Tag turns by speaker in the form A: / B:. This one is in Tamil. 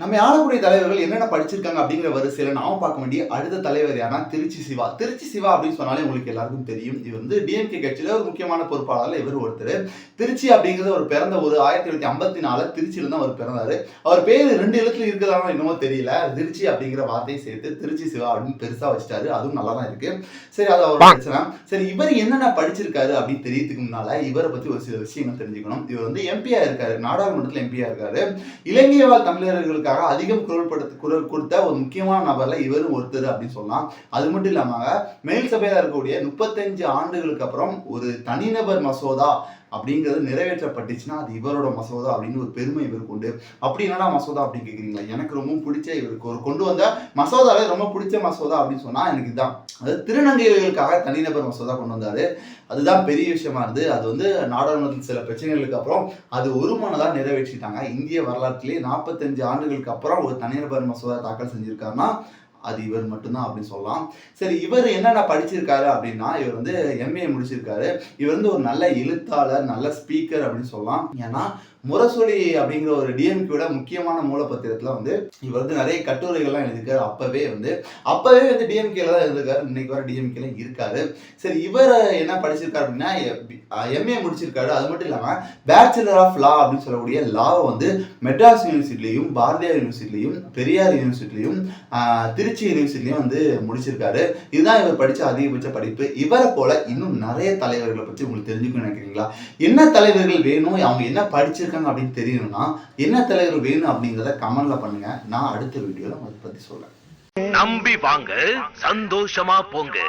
A: நம்ம ஆளக்கூடிய தலைவர்கள் என்னென்ன படிச்சிருக்காங்க அப்படிங்கிற வரிசையில் நாம பார்க்க வேண்டிய அடுத்த தலைவர் யாரா திருச்சி சிவா. திருச்சி சிவா அப்படின்னு சொன்னாலே உங்களுக்கு எல்லாருக்கும் தெரியும். இது வந்து டிஎம்கே கட்சியில் ஒரு முக்கியமான பொறுப்பாளர்ல இவர் ஒருத்தர். திருச்சி அப்படிங்கிறது அவர் பிறந்த ஒரு ஆயிரத்தி தொள்ளாயிரத்தி ஐம்பத்தி நாலு திருச்சியில் தான் அவர் பிறந்தார். அவர் பேர் ரெண்டு எழுத்துல இருக்கிறதாலும் என்னமோ தெரியல. திருச்சி அப்படிங்கிற வார்த்தையை சேர்த்து திருச்சி சிவா அப்படின்னு பெருசாக வச்சுட்டாரு. அதுவும் நல்லா தான் இருக்கு. சரி அது அவர் பிரச்சனை. சரி இவர் என்னென்ன படிச்சிருக்காரு அப்படின்னு தெரியறதுக்கு முன்னால இவரை பற்றி ஒரு சில விஷயங்கள் தெரிஞ்சுக்கணும். இவர் வந்து எம்பியா இருக்காரு. நாடாளுமன்றத்தில் எம்பியா இருக்காரு. இலங்கை வாழ் தமிழர்களுக்காக அதிகம் குரல் படுத்து குரல் கொடுத்த ஒரு முக்கியமான நபர்ல இவரும் ஒருத்தர் அப்படின்னு சொல்லலாம். அது மட்டும் இல்லாம மேல் சபையில இருக்கக்கூடிய முப்பத்தஞ்சு ஆண்டுகளுக்கு அப்புறம் ஒரு தனிநபர் மசோதா அப்படிங்கிறது நிறைவேற்றப்பட்டுச்சுன்னா அது இவரோட மசோதா அப்படின்னு ஒரு பெருமை இவருக்கு உண்டு அப்படி என்னடா மசோதா அப்படின்னு கேட்குறீங்களா எனக்கு ரொம்ப பிடிச்ச இவருக்கு ஒரு கொண்டு வந்த மசோதாவே ரொம்ப பிடிச்ச மசோதா அப்படின்னு சொன்னால் எனக்கு இதுதான் அது திருநங்கைகளுக்காக தனிநபர் மசோதா கொண்டு வந்தார். அதுதான் பெரிய விஷயமா இருந்து அது வந்து நாடாளுமன்றத்தில் சில பிரச்சனைகளுக்கு அப்புறம் அது ஒருமனதாக நிறைவேற்றிட்டாங்க. இந்திய வரலாற்றிலே நாற்பத்தஞ்சு ஆண்டுகளுக்கு அப்புறம் ஒரு தனிநபர் மசோதா தாக்கல் செஞ்சிருக்காருன்னா அது இவர் மட்டும்தான் அப்படின்னு சொல்லலாம். சரி இவர் என்னென்ன படிச்சிருக்காரு அப்படின்னா இவர் வந்து எம்ஏ முடிச்சிருக்காரு. இவர் வந்து ஒரு நல்ல எழுத்தாளர் நல்ல ஸ்பீக்கர் அப்படின்னு சொல்லலாம். ஏன்னா முரசொலி அப்படிங்கிற ஒரு டிஎம்கேட முக்கியமான மூலப்பத்திரத்தில் வந்து இவர் வந்து நிறைய கட்டுரைகள்லாம் எழுதியிருக்காரு. அப்போவே வந்து அப்பவே வந்து டிஎம்கேல தான் இருந்திருக்காரு இன்னைக்கு வர டிஎம்கேல இருக்காரு. சரி இவர் என்ன படிச்சிருக்காரு அப்படின்னா எம்ஏ முடிச்சிருக்காரு. அது மட்டும் இல்லாமல் பேச்சுலர் ஆஃப் லா அப்படின்னு சொல்லக்கூடிய லாவை வந்து மெட்ராஸ் யூனிவர்சிட்டிலையும் பாரதியார் யூனிவர்சிட்டிலையும் பெரியார் யூனிவர்சிட்டிலையும் திருச்சி யூனிவர்சிட்டிலையும் வந்து முடிச்சிருக்காரு. இதுதான் இவர் படித்த அதிகபட்ச படிப்பு. இவரை போல இன்னும் நிறைய தலைவர்களை பற்றி உங்களுக்கு தெரிஞ்சுக்கணும்னு நினைக்கிறீங்களா? என்ன தலைவர்கள் வேணும்? அவங்க என்ன படிச்சிருக்காங்க? அப்படின்னு தெரியணும்னா என்ன தலைவர் வேணும் அப்படிங்கிறத கமெண்ட்ல பண்ணுங்க. நான் அடுத்த வீடியோவில் அதை பற்றி சொல்கிறேன்
B: நம்பி வாங்க சந்தோஷமா போங்க.